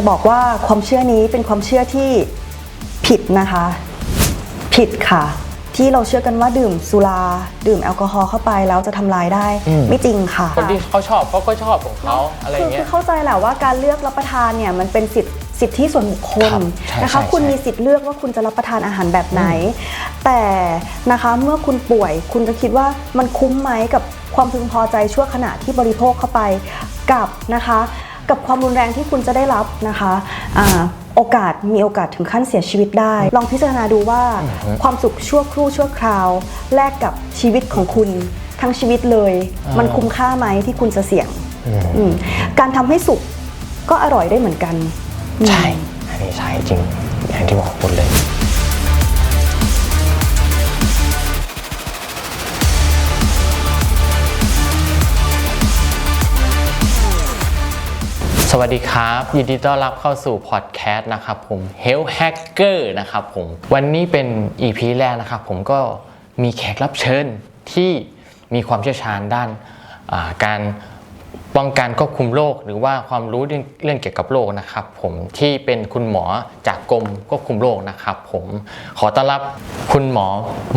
จะบอกว่าความเชื่อนี้เป็นความเชื่อที่ผิดนะคะ ผิดค่ะ ที่เราเชื่อกันว่าดื่มสุราดื่มแอลกอฮอล์เข้าไปแล้วจะทำลายได้ อืม ไม่จริงค่ะ คนที่เขาชอบเขาก็ชอบของเขาอะไรคือเงี้คืย อเข้าใจแหละว่าการเลือกรับประทานเนี่ยมันเป็นสิทธิสิทธิส่วนบุคคลครับใช่นะคะ ใช่คุณใช่ มีสิทธิ์เลือกว่าคุณจะรับประทานอาหารแบบไหน แต่นะคะเมื่อคุณป่วยคุณจะคิดว่ามันคุ้มไหมกับความพึงพอใจชั่วขณะที่บริโภคเข้าไปกับนะคะ กับความรุนแรงที่คุณจะได้รับนะคะอ่าโอกาสมีโอกาสถึงขั้นเสียชีวิตได้ ลองพิจารณาดูว่าความสุขชั่วครู่ชั่วคราว แลกกับชีวิตของคุณทั้งชีวิตเลยอ่ามัมันคุ้มค่าไหมที่คุณจะเสี่ยงอืมอืมการทำให้สุกก็อร่อยได้เหมือนกัน ใช่ อันนี้ใช่จริงอย่างที่บอกคุณเลย วัสดีครับ ยินดีต้อนรับเข้าสู่พอดแคสต์นะครับผม Health Hacker นะครับผม วันนี้เป็น EP แรกนะครับผมก็มีแขกรับเชิญที่มีความเชี่ยวชาญด้านาการ ป้องกันควบคุมโรคหรือว่าความรู้เรื่องเรื่องเกี่ยวกับโรคนะครับ ผมที่เป็นคุณหมอจากกรมควบคุมโรคนะครับ ผมขอต้อนรับคุณหมอ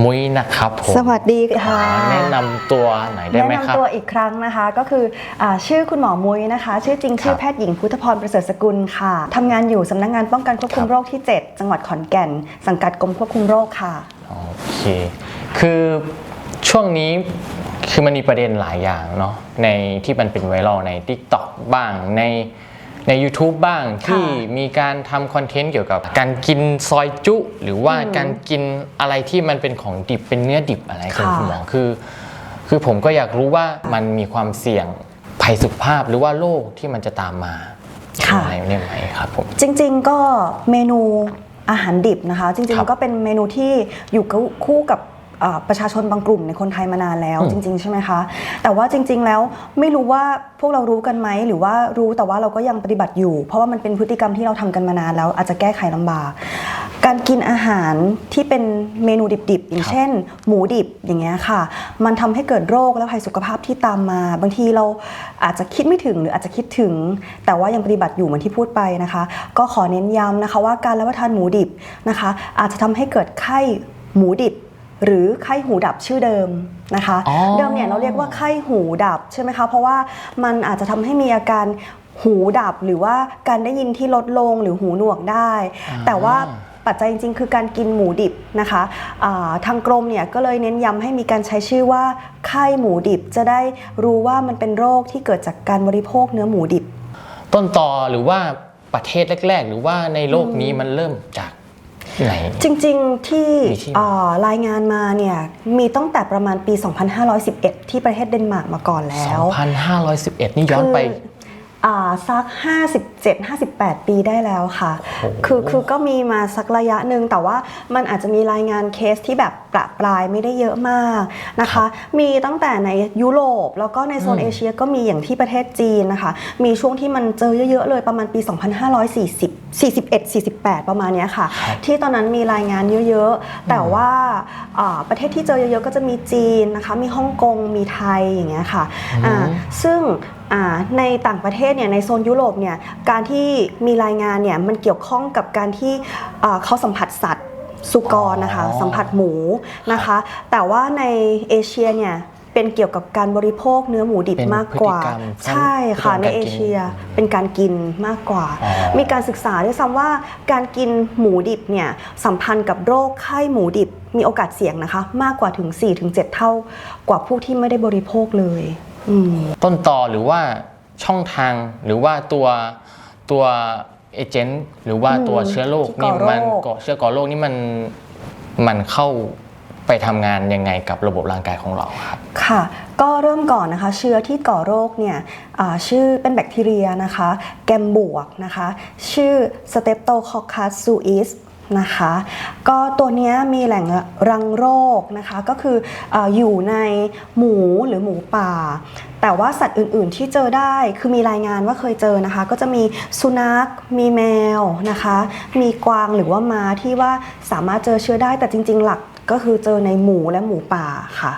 มุ้ยนะครับผมสวัสดีค่ะอ่าแนะนำตัวหน่อยได้แนะไหมครับนำตัวอีกครั้งนะคะก็คืออาชื่อคุณหมอมุ้ยนะคะ ชื่อจริงชื่อแพทย์หญิงพุทธพรประเสริฐสกุลค่ะทำงานอยู่สำนักงานป้องกันควบคุมครับโรคที่ 7 จังหวัดขอนแก่น สังกัดกรมควบคุมโรคค่ะโอเคคือช่วงนี้ คือมันมีประเด็นหลายอย่างเนาะในที่มันเป็นไวรัลใน TikTok บ้างในใน YouTube บ้างที่มีการทำคอนเทนต์เกี่ยวกับการกินซอยจุ หรือว่าการกินอะไรที่มันเป็นของดิบเป็นเนื้อดิบอะไรกันค่ะคุณหมอคือ คือผมก็อยากรู้ว่ามันมีความเสี่ยงภัยสุขภาพหรือว่าโรคที่มันจะตามมาค่ะอะไรเนี่ยไหมครับผมจริง ๆ ก็เมนูอาหารดิบนะคะ จริงครับๆก็เป็นเมนูที่อยู่คู่กับ อ่าประชาชนบางกลุ่มในคนไทยมานานแล้วอืมจริง ๆ ใช่ไหมคะ แต่ว่าจริง ๆ แล้วไม่รู้ว่าพวกเรารู้กันไหมหรือว่ารู้แต่ว่าเราก็ยังปฏิบัติอยู่ เพราะว่ามันเป็นพฤติกรรมที่เราทำกันมานานแล้ว อาจจะแก้ไขลำบาก การกินอาหารที่เป็นเมนูดิบๆ อย่างเช่น หมูดิบอย่างเงี้ยค่ะ มันทำให้เกิดโรคและภัยสุขภาพที่ตามมา บางทีเราอาจจะคิดไม่ถึงหรืออาจจะคิดถึง แต่ว่ายังปฏิบัติอยู่เหมือนที่พูดไปนะคะ ก็ขอเน้นย้ำนะคะว่าการรับประทานหมูดิบนะคะ อาจจะทำให้เกิดไข้หมูดิบ หรือไข้หูดับชื่อเดิมนะคะ อ๋อ เดิมเนี่ยเราเรียกว่าไข้หูดับใช่ไหมคะเพราะว่ามันอาจจะทำให้มีอาการหูดับหรือว่าการได้ยินที่ลดลงหรือหูหนวกได้แต่ว่าปัจจัยจริง ๆ คือการกินหมูดิบนะคะอ่าทางกรมเนี่ยก็เลยเน้นย้ำให้มีการใช้ชื่อว่าไข้หมูดิบจะได้รู้ว่ามันเป็นโรคที่เกิดจากการบริโภคเนื้อหมูดิบ ต้นตอหรือว่าประเทศแรก ๆ หรือว่าในโลกนี้มันเริ่มจาก ไหน จริงๆที่มีที่อ่ารายงานมาเนี่ยมีตั้งแต่ประมาณปี 2511 ที่ประเทศเดนมาร์กมาก่อนแล้ว 2,511 นี่ย้อนไปคือ อ่าสัก 57-58 ปีได้แล้วค่ะโอ้โหคือคือก็มีมาสักระยะหนึ่งแต่ว่ามันอาจจะมีรายงานเคสที่แบบประปรายไม่ได้เยอะมากนะคะ มีตั้งแต่ในยุโรปแล้วก็ในโซนเอเชียก็มีอย่างที่ประเทศจีนนะคะ มีช่วงที่มันเจอเยอะๆเลยประมาณปี 2540 41 48 ประมาณเนี้ยค่ะครับที่ตอนนั้นมีรายงานเยอะๆ แต่ว่าอ่าประเทศที่เจอเยอะๆ ก็จะมีจีนนะคะ มีฮ่องกง มีไทยอย่างเงี้ยค่ะอ่าซึ่งอ่า ในต่างประเทศเนี่ยในโซนยุโรปเนี่ยการที่มีรายงานเนี่ยมันเกี่ยวข้องกับการที่อ่าเขาสัมผัสสัตว์สุกรนะคะอ๋อสัมผัสหมูนะคะ แต่ว่าในเอเชียเนี่ยเป็นเกี่ยวกับการบริโภคเนื้อหมูดิบเป็นมากกว่าพฤติกรรมใช่ค่ะพฤติกรรมในการกินเอเชียเป็นการกินมากกว่าอ๋อมีการศึกษาด้วยซ้ำว่าการกินหมูดิบเนี่ยสัมพันธ์กับโรคไข้หมูดิบมีโอกาสเสี่ยงนะคะ มากกว่าถึง 4-7 เท่ากว่าผู้ที่ไม่ได้บริโภคเลยอืม ต้นตอหรือว่าช่องทางหรือว่าตัวตัวเอเจนต์หรือว่าตัวเชื้อโรคที่ก่นี่อโรคมันก่อเชื้อก่อโรคนี่มันมันเข้าไปทำงานยังไงกับระบบร่างกายของเราครับค่ะ ก็เริ่มก่อนนะคะ เชื้อที่ก่อโรคเนี่ยอ่าชื่อเป็นแบคทีเรียนะคะ แกมบวกนะคะ ชื่อ Streptococcus suis นะคะ ก็ตัวนี้มีแหล่งรังโรคนะคะก็คือออยู่ในหมูหรือหมูป่า แต่ว่าสัตว์อื่นๆที่เจอได้คือมีรายงานว่าเคยเจอนะคะ ก็จะมีสุนัขมีแมวนะคะ มีกวางหรือว่าม้าที่ว่าสามารถเจอเชื้อได้แต่จริง ๆ หลักก็คือเจอในหมูและหมูป่าค่ะ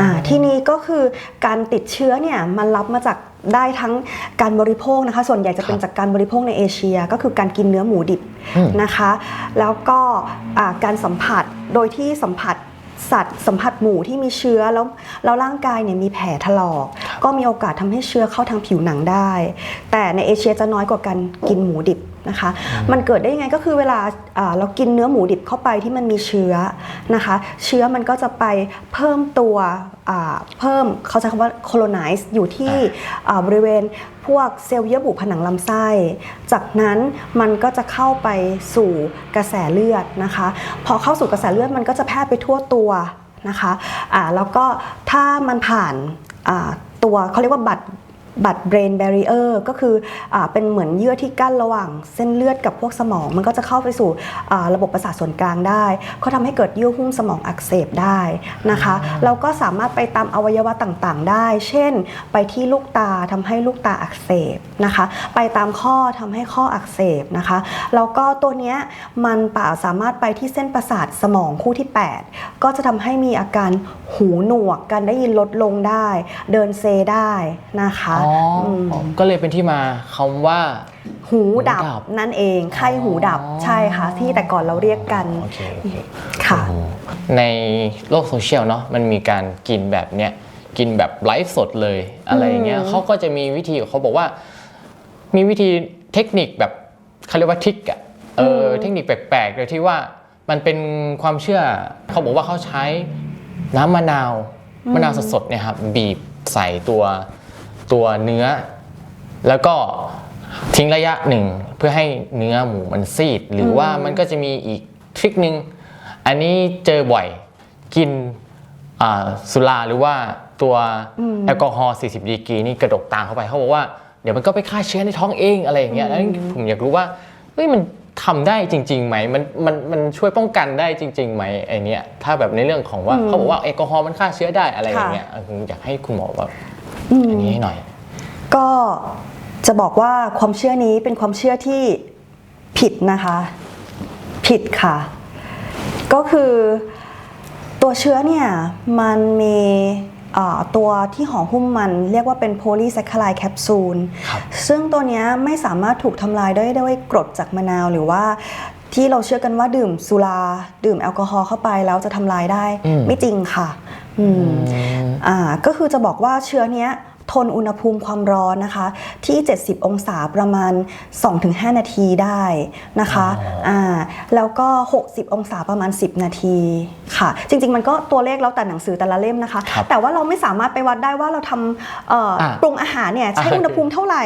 อ่าทีนี้ก็คือการติดเชื้อเนี่ยมันรับมาจากได้ทั้งการบริโภคนะคะ ส่วนใหญ่จะเป็นครับจากการบริโภคในเอเชีย ก็คือการกินเนื้อหมูดิบอืมนะคะ แล้วก็อ่าการสัมผัสโดยที่สัมผัสสัตว์สัมผัสหมูที่มีเชื้อแล้วแล้วร่างกายเนี่ยมีแผลถลอก ก็มีโอกาสทำให้เชื้อเข้าทางผิวหนังได้ แต่ในเอเชียจะน้อยกว่าการกินหมูดิบ นะคะ มันเกิดได้ยังไงก็คือเวลาอ่าเรากินเนื้อหมูดิบเข้าไปที่มันมีเชื้อนะคะ เชื้อมันก็จะไปเพิ่มตัวอ่าเพิ่มเขาใช้คำว่า colonize อยู่ที่อ่าบริเวณพวกเซลล์เยื่อบุผนังลำไส้ จากนั้นมันก็จะเข้าไปสู่กระแสเลือดนะคะ พอเข้าสู่กระแสเลือดมันก็จะแพร่ไปทั่วตัวนะคะอ่าแล้วก็ถ้ามันผ่านอ่าตัวเขาเรียกว่าบัตร บัตร brain barrier ก็คืออเป็นเหมือนเยื่อที่กั้นระหว่างเส้นเลือดกับพวกสมอง มันก็จะเข้าไปสู่ระบบประสาทส่วนกลางได้ ก็ทำให้เกิดเยื่อหุ้มสมองอักเสบได้นะคะแล้วก็สามารถไปตามอวัยวะต่างๆ ได้ เช่น ไปที่ลูกตาทำให้ลูกตาอักเสบนะคะ ไปตามข้อทำให้ข้ออักเสบนะคะแล้วก็ตัวเนี้ยมันป่าสามารถไปที่เส้นประสาทสมองคู่ที่ 8 ก็จะทำให้มีอาการหูหนวกการได้ยินลดลงได้ เดินเซได้นะคะอ๋ออมก็เลยเป็นที่มาคำว่า หูดับหูดับนั่นเองไข้หูดับอ๋อ ใช่ค่ะ ที่แต่ก่อนเราเรียกกันโอเคโอเค ค่ะโอ้โหในโลกโซเชียลเนาะมันมีการกินแบบเนี้ยกินแบบไลฟ์สดเลยอะไรอย่างเงี้ยอืม เขาก็จะมีวิธีเขาบอกว่า มีวิธีเทคนิคแบบเขาเรียกว่าทริกอะเอออเทคนิคแปลกๆโดยที่ว่ามันเป็นความเชื่อเขาบอกว่าเขาใช้น้ำมะนาวมะนาวสดๆเนี่ยครับบีบใส่ตัว ตัวเนื้อ แล้วก็ทิ้งระยะหนึ่งเพื่อให้เนื้อหมูมันซีด หรือว่ามันก็จะมีอีกทริคหนึ่งอันนี้เจอบ่อยกินอ่าสุราหรือว่าตัวแอลกอฮอล์40ดีกรีนี่กระดกตามเข้าไปเขาบอกว่าเดี๋ยวมันก็ไปฆ่าเชื้อในท้องเองอะไรอย่างเงี้ยแล้วผมอยากรู้ว่าเฮ้ยมันทำได้จริงๆไหมมันมันมันช่วยป้องกันได้จริงๆไหมไอเนี้ยถ้าแบบในเรื่องของว่าอืมเขาบอกว่าแอลกอฮอล์มันฆ่าเชื้อได้อะไรอย่างค่ะเงี้ยเออผมอยากให้คุณหมอแบบ อืมอันนี้ให้หน่อย ก็จะบอกว่าความเชื่อนี้เป็นความเชื่อที่ผิดนะคะ ผิดค่ะ ก็คือตัวเชื้อเนี่ยมันมีอ่าตัวที่ห่อหุ้มมันเรียกว่าเป็นโพลีแซคคาไลแคปซูลครับซึ่งตัวเนี้ยไม่สามารถถูกทำลายได้ด้วยกรดจากมะนาวหรือว่าที่เราเชื่อกันว่าดื่มสุรา ดื่มแอลกอฮอล์เข้าไปแล้วจะทำลายได้อืมไม่จริงค่ะ อืมอ่าก็คือจะบอกว่าเชื้อเนี้ย ทนอุณหภูมิความร้อนนะคะ ที่ 70 องศาประมาณ 2-5 นาทีได้นะคะอ่าแล้วก็ 60 องศาประมาณ 10 นาทีค่ะ จริง ๆ มันก็ตัวเลขแล้วแต่หนังสือแต่ละเล่มนะคะครับแต่ว่าเราไม่สามารถไปวัดได้ว่าเราทำเอ่ออาปรุงอาหารเนี่ยใช้อ่าอุณหภูมิเท่าไหร่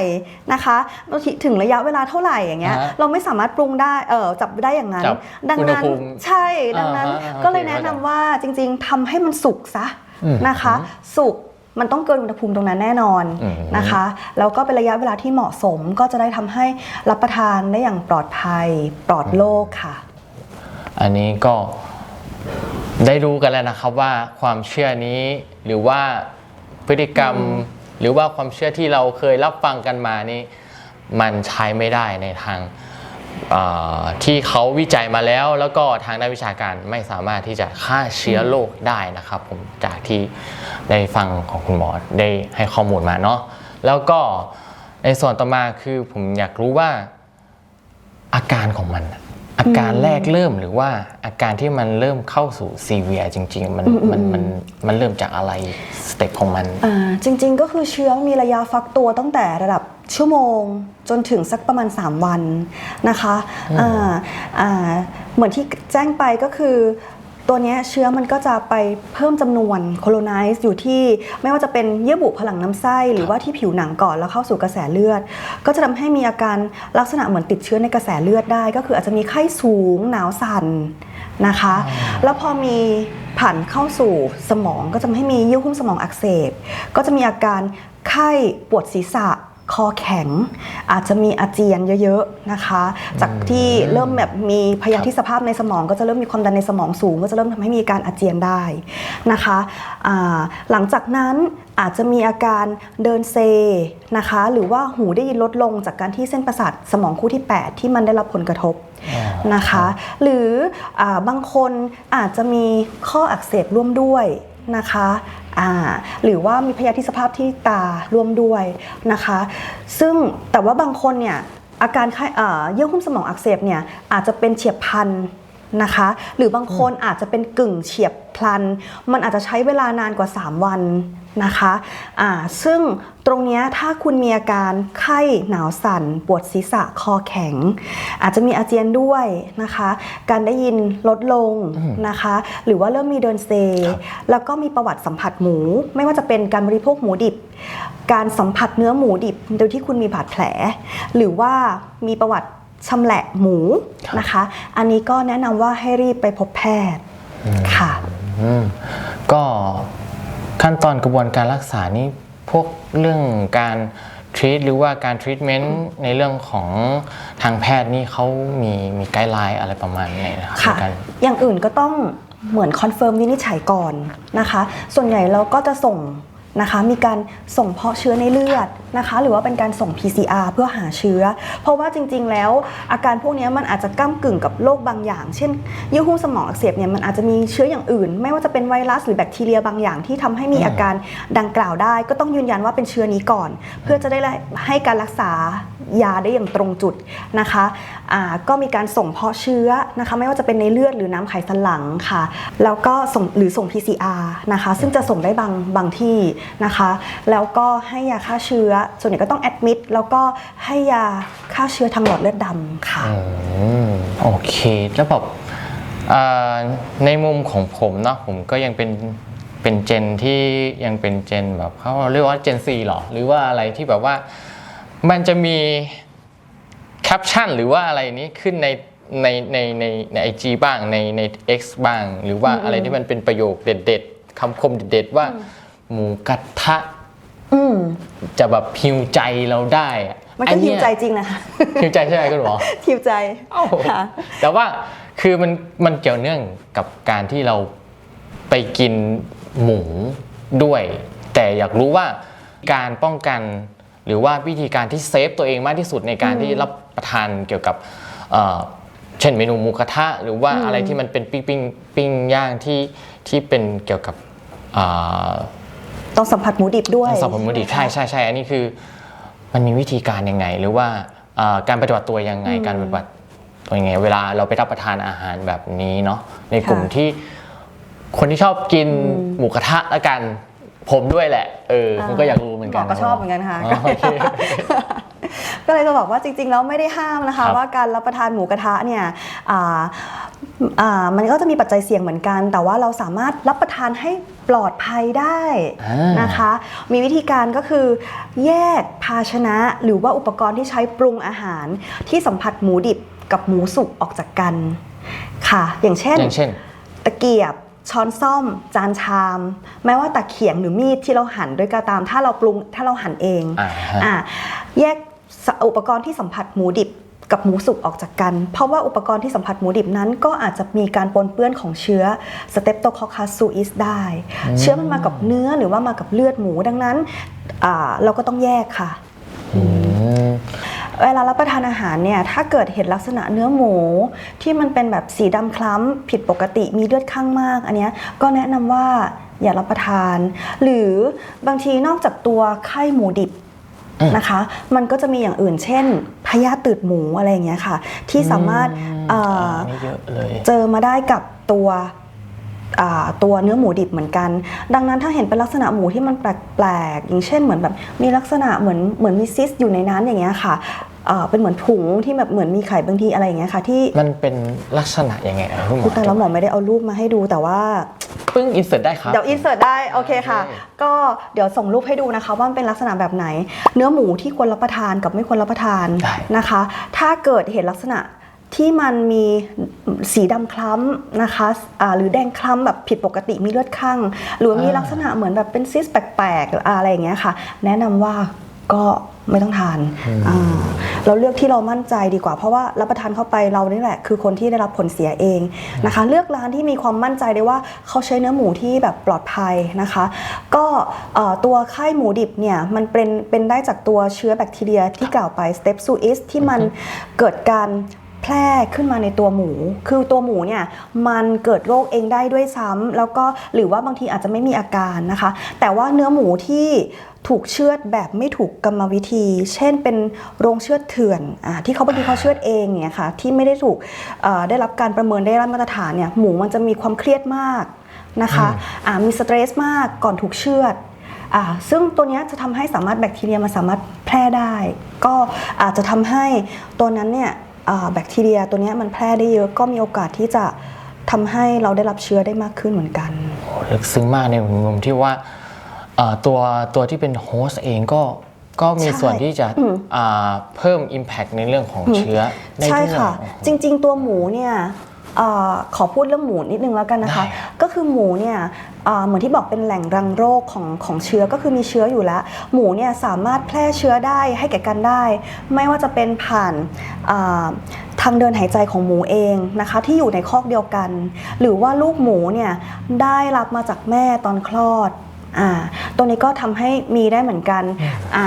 นะคะถึงระยะเวลาเท่าไหร่อย่างเงี้ยอ่าฮะเราไม่สามารถปรุงได้เออจับได้อย่างนั้นจับดังอุณหนั้นภูมิใช่ดังนั้นอ่าฮะก็เลยโอเคแนะนำเข้าใจว่าจริง ๆทำให้มันสุกซะอืมนะคะ สุก มันต้องเกินอุณหภูมิตรงนั้นแน่นอนอืมนะคะ แล้วก็เป็นระยะเวลาที่เหมาะสมก็จะได้ทำให้รับประทานได้อย่างปลอดภัย ปลอดโรคค่ะ อันนี้ก็ได้รู้กันแล้วนะครับว่าความเชื่อนี้หรือว่าพฤติกรรม หรือว่าความเชื่อที่เราเคยรับฟังกันมานี่มันใช้ไม่ได้ในทางเอ่อ ที่เขาวิจัยมาแล้ว แล้วก็ทางด้านวิชาการไม่สามารถที่จะฆ่าเชื้อโรคได้นะครับผมจากที่ได้ฟังของคุณหมอได้ให้ข้อมูลมาเนาะแล้วก็ในส่วนต่อมาคือผมอยากรู้ว่าอาการของมัน อะอาการแรกเริ่มหรือว่าอาการที่มันเริ่มเข้าสู่ซีเวียจริง ๆ มันมันมันมันเริ่มจากอะไรสเต็ปของมันอ่าจริง ๆ ก็คือเชื้อมีระยะฟักตัวตั้งแต่ระดับชั่วโมงจนถึงสักประมาณ 3 วันนะคะอ่าอ่าเหมือนที่แจ้งไปก็คือ ตัวเนี้ยเชื้อมันก็จะไปเพิ่มจำนวน colonize อยู่ที่ไม่ว่าจะเป็นเยื่อบุผนังน้ำไส้ หรือว่าที่ผิวหนังก่อนแล้วเข้าสู่กระแสเลือด ก็จะทำให้มีอาการลักษณะเหมือนติดเชื้อในกระแสเลือดได้ ก็คืออาจจะมีไข้สูงหนาวสั่นนะคะ แล้วพอมีผ่านเข้าสู่สมองก็จะทำให้มีเยื่อหุ้มสมองอักเสบ ก็จะมีอาการไข้ปวดศีรษะ คอแข็ง อาจจะมีอาเจียนเยอะๆนะคะ จากที่เริ่มแบบมีพยาธิสภาพในสมอง ก็จะเริ่มมีความดันในสมองสูง ก็จะเริ่มทำให้มีการอาเจียนได้นะคะหลังจากนั้นอาจจะมีอาการเดินเซนะคะ หรือว่าหูได้ยินลดลงจากการที่เส้นประสาทสมองคู่ที่ 8 ที่มันได้รับผลกระทบนะคะ หรืออบางคนอาจจะมีข้ออักเสบร่วมด้วยนะคะ หรือว่ามีพยาธิสภาพที่ตาร่วมด้วยนะคะ ซึ่งแต่ว่าบางคนเนี่ยอาการเอ่อเยื่อหุ้มสมองอักเสบเนี่ยอาจจะเป็นเฉียบพลัน นะคะ หรือบางคนอาจจะเป็นกึ่งเฉียบพลัน มันอาจจะใช้เวลานานกว่า 3 วันนะคะอ่าซึ่งตรงเนี้ยถ้าคุณมีอาการไข้หนาวสั่น ปวดศีรษะคอแข็ง อาจจะมีอาเจียนด้วยนะคะ การได้ยินลดลงนะคะ หรือว่าเริ่มมีเดินเซครับแล้วก็มีประวัติสัมผัสหมู ไม่ว่าจะเป็นการบริโภคหมูดิบ การสัมผัสเนื้อหมูดิบ โดยที่คุณมีบาดแผล หรือว่ามีประวัติ ชำแหละหมูนะคะ อันนี้ก็แนะนำว่าให้รีบไปพบแพทย์ค่ะอืมก็ขั้นตอนกระบวนการรักษานี่พวกเรื่องการทรีตหรือว่าการทรีทเมนต์ในเรื่องของทางแพทย์นี่เขามีมีไกด์ไลน์อะไรประมาณไหนนะครับค่ะในการอย่างอื่นก็ต้องเหมือนคอนเฟิร์มวินิจฉัยก่อนนะคะ ส่วนใหญ่เราก็จะส่งนะคะ มีการส่งเพาะเชื้อในเลือดนะคะ หรือว่าเป็นการส่ง PCR เพื่อหาเชื้อ เพราะว่าจริงๆ แล้วอาการพวกนี้มันอาจจะก้ากึ่งกับโรคบางอย่าง เช่น เยื่อหุ้มสมองอักเสบเนี่ยมันอาจจะมีเชื้ออย่างอื่น ไม่ว่าจะเป็นไวรัสหรือแบคทีเรียบางอย่างที่ทำให้มีอืมอาการดังกล่าวได้ ก็ต้องยืนยันว่าเป็นเชื้อนี้ก่อน เพื่อจะได้ให้การรักษายาได้อย่างตรงจุดนะคะอ่าก็มีการส่งเพาะเชื้อนะคะ ไม่ว่าจะเป็นในเลือดหรือน้ำไขสันหลังค่ะ แล้วก็ส่งหรือส่ง PCR นะคะ ซึ่งจะส่งได้บางบางที่นะคะ แล้วก็ให้ยาฆ่าเชื้อส่วนใหญ่ก็ต้องแอดมิดแล้วก็ให้ยาฆ่าเชื้อทางหลอดเลือดดำค่ะ อืมโอเค แล้วแบบอ่าในมุมของผมเนาะผมก็ยังเป็นเป็นเจนที่ยังเป็นเจนแบบเขาเรียกว่าเจนซีหรอ หรือว่าอะไรที่แบบว่ามันจะมีแคปชั่นหรือว่าอะไรนี้ขึ้นในในในในในไอจบ้างในใน X บ้าง หรือว่าอะไรที่มันเป็นประโยคเด็ด ๆคำคมเด็ด ๆ ว่า หมูกระทะ อืมจะแบบฮิวใจเราได้อะมันอัก็เยหิวใจจริงนะคะฮิวใจใช่ไหมคุณหมอ หิวใจโอ้โหค่ะ แต่ว่าคือมันมันเกี่ยวเนื่องกับการที่เราไปกินหมูด้วย แต่อยากรู้ว่าการป้องกัน หรือว่าวิธีการที่เซฟตัวเองมากที่สุดในการที่รับประทานเกี่ยวกับเอ่อเช่นเมนูหมูกระทะ หรือว่าอะไรที่มันเป็นปิ้งปิ้งปิ้งย่างที่ที่เป็นเกี่ยวกับอ่า ต้องสัมผัสหมูดิบด้วยสับผลมือดีใช่ใช่ใช่อันนี้คือมันมีวิธีการยังไง หรือว่าอ่าการปฏิบัติตัวยังไงการปฏิบัติตัวยังไง เวลาเราไปรับประทานอาหารแบบนี้เนาะในกลุ่มค่ะที่คนที่ชอบกินหมูกระทะละกัน ผมด้วยแหละ เออผมก็อยากรู้เหมือนกันหมอก็ชอบเหมือนกันค่ะ อ๋อโอเค ก็เลยจะบอกว่าจริงๆแล้วไม่ได้ห้ามนะครัคะ บว่าการรับประทานหมูกระทะเนี่ยอ่าอ่ามันก็จะมีปัจจัยเสี่ยงเหมือนกัน แต่ว่าเราสามารถรับประทานให้ ปลอดภัยได้อ่านนะคะ มีวิธีการก็คือ แยกภาชนะหรือว่าอุปกรณ์ที่ใช้ปรุงอาหาร ที่สัมผัสหมูดิบกับหมูสุกออกจากกันค่ะ อย่างเช่นอย่างเช่น ตะเกียบช้อนซ่อม จานชาม แม้ว่าตะเขียงหรือมีดที่เราหั่นด้วยก็ตาม ถ้าเราปรุงถ้าเราหั่นเองอ่าฮะอ่าแยกสอุปกรณ์ที่สัมผัสหมูดิบ กับหมูสุกออกจากกัน เพราะว่าอุปกรณ์ที่สัมผัสหมูดิบนั้น ก็อาจจะมีการปนเปื้อนของเชื้อสเตปโตคอคัสซูอิสได้ เชื้อมันมากับเนื้อหรือว่ามากับเลือดหมูดังนั้นอ่าเราก็ต้องแยกค่ะอืมเวลารับประทานอาหารเนี่ยถ้าเกิดเห็นลักษณะเนื้อหมู ที่มันเป็นแบบสีดำคล้ำผิดปกติมีเลือดข้างมาก อันเนี้ยก็แนะนำว่าอย่ารับประทาน หรือบางทีนอกจากตัวไข้หมูดิบอืม นะคะ มันก็จะมีอย่างอื่นเช่นพยาธิตืดหมูอะไรอย่างเงี้ยค่ะ ที่สามารถเอ่อออันนี้เยอะเลยเจอมาได้กับตัวอ่าตัวเนื้อหมูดิบเหมือนกัน ดังนั้นถ้าเห็นเป็นลักษณะหมูที่มันแปลกๆอย่างเช่นเหมือนแบบมีลักษณะเหมือนเหมือนมีซิสอยู่ในนั้นอย่างเงี้ยค่ะ เอ่อเป็นเหมือนถุงที่แบบเหมือนมีไข่บางทีอะไรอย่างเงี้ยค่ะที่มันเป็นลักษณะยังไงอะคุณหมคุอณแต่ละหมอไม่ได้เอารูปมาให้ดูแต่ว่า ปึ้งอินเสิร์ตได้ครับ เดี๋ยวอินเสิร์ตได้ โอเคค่ะโอเคก็เดี๋ยวส่งรูปให้ดูนะคะ ว่ามันเป็นลักษณะแบบไหน เนื้อหมูที่ควรรับประทานกับไม่ควรรับประทานได้ นะคะ ถ้าเกิดเห็นลักษณะที่มันมีสีดำคล้ำนะคะอ่าหรือแดงคล้ำแบบผิดปกติมีเลือดข้างหรือว่ามีลักษณะเหมือนแบบเป็นซิสแปลกๆหรืออะไรอย่างเงี้ยค่ะ แนะนำว่าก็ ไม่ต้องทานอ่าเราเลือกที่เรามั่นใจดีกว่า เพราะว่ารับประทานเข้าไปเรานี่แหละ คือคนที่ได้รับผลเสียเองนะคะ เลือกร้านที่มีความมั่นใจได้ว่าเขาใช้เนื้อหมูที่แบบปลอดภัยนะคะ ก็เอ่อตัวไข้หมูดิบเนี่ยมันเป็นเป็นได้จากตัวเชื้อแบคทีเรียที่กล่าวไปสเตปซูอิสที่มันเกิดการ แพร่ขึ้นมาในตัวหมู คือตัวหมูเนี่ยมันเกิดโรคเองได้ด้วยซ้ำแล้วก็หรือว่าบางทีอาจจะไม่มีอาการนะคะ แต่ว่าเนื้อหมูที่ถูกเชือดแบบไม่ถูกกรรมวิธี เช่นเป็นโรงเชือดเถื่อนอาที่เขาบางทีเขาเชือดเองเนี่ยค่ะที่ไม่ได้ถูกเอ่อได้รับการประเมินได้รับมาตรฐานเนี่ยหมูมันจะมีความเครียดมากนะคะอ่ามีสเตรสมากก่อนถูกเชือดอ่าซึ่งตัวเนี้ยจะทำให้สามารถแบคทีเรียมันสามารถแพร่ได้ ก็อาจจะทำให้ตัวนั้นเนี่ยอ่า แบคทีเรียตัวเนี้ยมันแพร่ได้เยอะก็มีโอกาสที่จะทำให้เราได้รับเชื้อได้มากขึ้นเหมือนกันโอ้ลึกซึ้งมากในมุมที่ว่าเอ่อตัวตัวที่เป็นโฮสต์เองก็ก็มีใช่ส่วนที่จะอ่าเพิ่ม Impact ในเรื่องของเชื้อได้ใช่ด้วยค่ะ จริง ๆ ตัวหมูเนี่ยเออขอพูดเรื่องหมูนิดนึงแล้วกันนะคะได้ครับก็คือหมูเนี่ยเอ่อเหมือนที่บอกเป็นแหล่งรังโรคของของเชื้อก็คือมีเชื้ออยู่แล้ว หมูเนี่ยสามารถแพร่เชื้อได้ให้แก่กันได้ ไม่ว่าจะเป็นผ่านอ่าทางเดินหายใจของหมูเองนะคะ ที่อยู่ในคอกเดียวกัน หรือว่าลูกหมูเนี่ยได้รับมาจากแม่ตอนคลอดอ่าตัวนี้ก็ทำให้มีได้เหมือนกันอ่า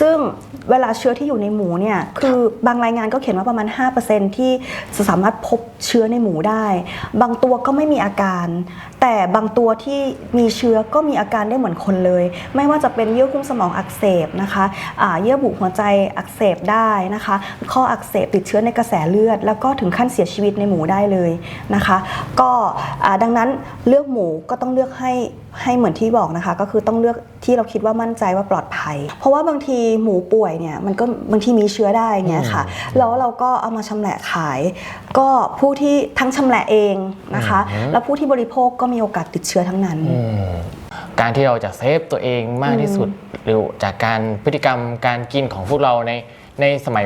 ซึ่ง เวลาเชื้อที่อยู่ในหมูเนี่ยคือบางรายงานก็เขียนว่าประมาณ 5%ที่จะสามารถพบเชื้อในหมูได้ บางตัวก็ไม่มีอาการ แต่บางตัวที่มีเชื้อก็มีอาการได้เหมือนคนเลย ไม่ว่าจะเป็นเยื่อหุ้มสมองอักเสบนะคะอ่าเยื่อบุหัวใจอักเสบได้นะคะ ข้ออักเสบติดเชื้อในกระแสเลือด แล้วก็ถึงขั้นเสียชีวิตในหมูได้เลยนะคะ ก็อ่าดังนั้นเลือกหมูก็ต้องเลือกให้ ให้เหมือนที่บอกนะคะ ก็คือต้องเลือกที่เราคิดว่ามั่นใจว่าปลอดภัย เพราะว่าบางทีหมูป่วยเนี่ยมันก็บางทีมีเชื้อได้เงี้ยค่ะแล้วเราก็เอามาชำแหละขาย ก็ผู้ที่ทั้งชำแหละเองนะคะ แล้วผู้ที่บริโภคก็มีโอกาสติดเชื้อทั้งนั้นอืมการที่เราจะเซฟตัวเองมากที่สุดหรือจากการพฤติกรรมการกินของพวกเราในในสมัย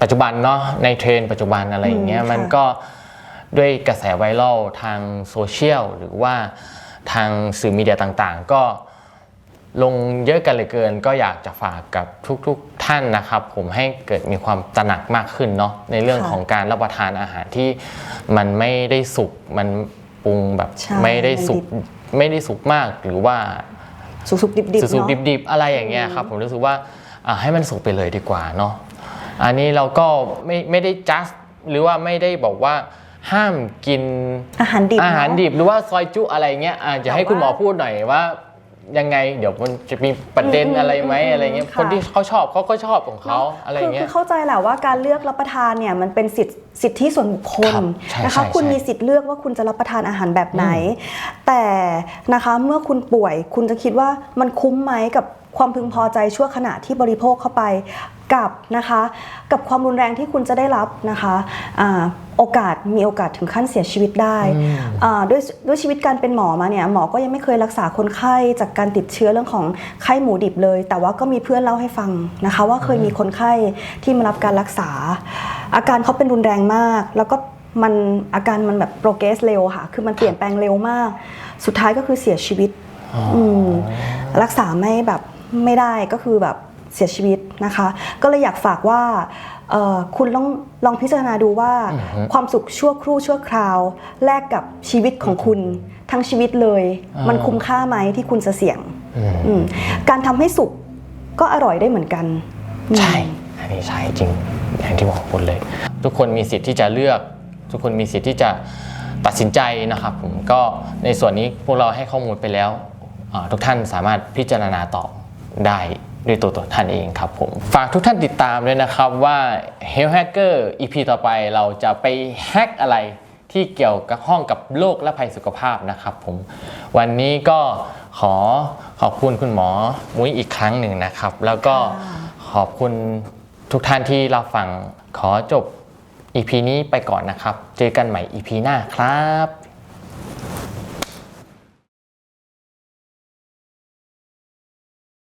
ปัจจุบันเนาะในเทรนด์ปัจจุบันอะไรอย่างเงี้ยอืมค่ะมันก็ด้วยกระแสไวรัลทางโซเชียลหรือว่า ทางสื่อมีเดียต่างๆ ก็ลงเยอะกันเหลือเกิน ก็อยากจะฝากกับทุกๆท่านนะครับ ผมให้เกิดมีความตระหนักมากขึ้นเนาะในเรื่องค่ะของการรับประทานอาหารที่มันไม่ได้สุกมันปรุงแบบใช่ไม่ได้สุกดิบไม่ได้สุกมากหรือว่าสุกๆดิบๆสุกเนาะๆดิบๆอะไรอย่างเงี้ยครับผมรู้สึกว่าอ่าให้มันสุกไปเลยดีกว่าเนาะอันนี้เราก็ไม่ไม่ได้จัดหรือว่าไม่ได้บอกว่า ห้ามกินอาหารดิบอาหารเนอะดิบหรือว่าซอยจุอะไรเงี้ยอาจจะให้แต่ว่าคุณหมอพูดหน่อยว่ายังไง เดี๋ยวมันจะมีประเด็นอืมอะไรไหมอืมอะไรเงี้ยค่ะคนที่เขาชอบเขาก็ชอบของเขาอะไรคือเงี้คืยอเข้าใจแหละว่าการเลือกรับประทานเนี่ยมันเป็นสิทธิสิทธิส่วนบุคคลครับใช่นะคะใช่คุณใช่มีสิทธิ์เลือกว่าคุณจะรับประทานอาหารแบบไหน แต่นะคะเมื่อคุณป่วยคุณจะคิดว่ามันคุ้มไหมกับ ความพึงพอใจชั่วขณะที่บริโภคเข้าไปกับนะคะกับความรุนแรงที่คุณจะได้รับนะคะอ่าโอกาสมีโอกาสถึงขั้นเสียชีวิตได้อ่าด้วยด้วยชีวิตการเป็นหมอมาเนี่ยหมอก็ยังไม่เคยรักษาคนไข้จากการติดเชื้อเรื่องของไข้หมูดิบเลย แต่ว่าก็มีเพื่อนเล่าให้ฟังนะคะ ว่าเคยมีคนไข้ที่มารับการรักษา อาการเขาเป็นรุนแรงมาก แล้วก็มันอาการมันแบบโปรเกรสเร็วค่ะ คือมันเปลี่ยนแปลงเร็วมาก สุดท้ายก็คือเสียชีวิตมรักษาไม่แบบ ไม่ได้ก็คือแบบเสียชีวิตนะคะ ก็เลยอยากฝากว่าเอ่อคุณลองลองพิจารณาดูว่า ความสุขชั่วครู่ชั่วคราว แลกกับชีวิตของคุณทั้งชีวิตเลยอ่ามัมันคุ้มค่าไหมที่คุณจะเสี่ยงอืมอืมการทำให้สุขก็อร่อยได้เหมือนกัน ใช่ อันนี้ใช่จริงอย่างที่หมอพูดเลย ทุกคนมีสิทธิ์ที่จะเลือก ทุกคนมีสิทธิ์ที่จะตัดสินใจนะครับผมก็ในส่วนนี้พวกเราให้ข้อมูลไปแล้วอ่าทุกท่านสามารถพิจารณาตอบ ได้ด้วยตัวตัวท่านเองครับผม ฝากทุกท่านติดตามด้วยนะครับว่า Health Hacker EP ต่อไปเราจะไปแฮกอะไรที่เกี่ยวกับห้องกับโรคและภัยสุขภาพนะครับผม วันนี้ก็ขอขอบคุณคุณหมอมุ้ยอีกครั้งหนึ่งนะครับ แล้วก็ขอบคุณทุกท่านที่รับฟังขอจบ EP นี้ไปก่อนนะครับ เจอกันใหม่ EP หน้าครับ